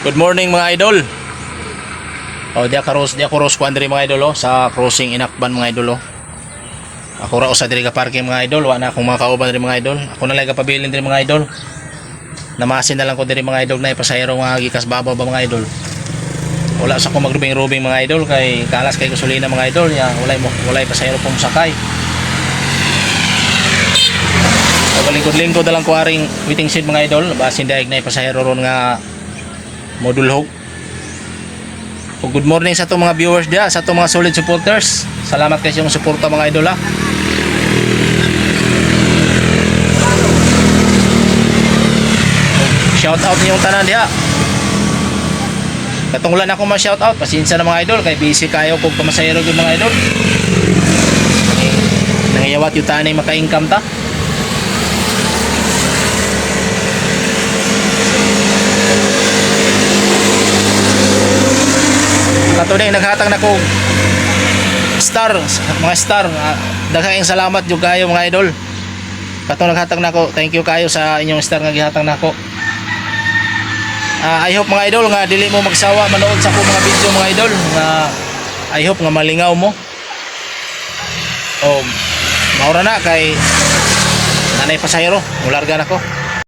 Good morning mga idol. Oh, di ako ros, di ako ros kuan diri mga idol oh, sa crossing inakban mga idol oh. Ako ra usa diri ka parking mga idol, wa na akong mga kauban diri mga idol. Ako na lang kapabilin diri mga idol. Namasin na lang ko diri mga idol na ipasayro mga gikas babaw ba mga idol. Wala sa ko magrubing-rubing mga idol kay kalas kay gasolina mga idol ya walay mo walay pasayro pong sakay. Pagkalingkod-lingkod na lang ko aring waiting seat mga idol basin daig na ipasayro ron nga modulhog. O good morning sa itong mga viewers dia, sa itong mga solid supporters. Salamat kayo sa suporta mga idol ha. Shout out niyong tanan dia. Katunglan ako ma-shout out, pasensya na mga idol kay busy kayo kog pamasayro gyud mga idol. Nangiyawat yung tanay maka-income ta. Katunay naghatag na ko star, mga star. ah, Daghang salamat jud kayo mga idol. Katong naghatag na ko, thank you kayo sa inyong star nga gihatag na ko. Ah, I hope mga idol nga dili mo magsawa manood sa akong mga video mga idol nga I hope nga malingaw mo. O maura na kay nanay pasayro, mularga na ko.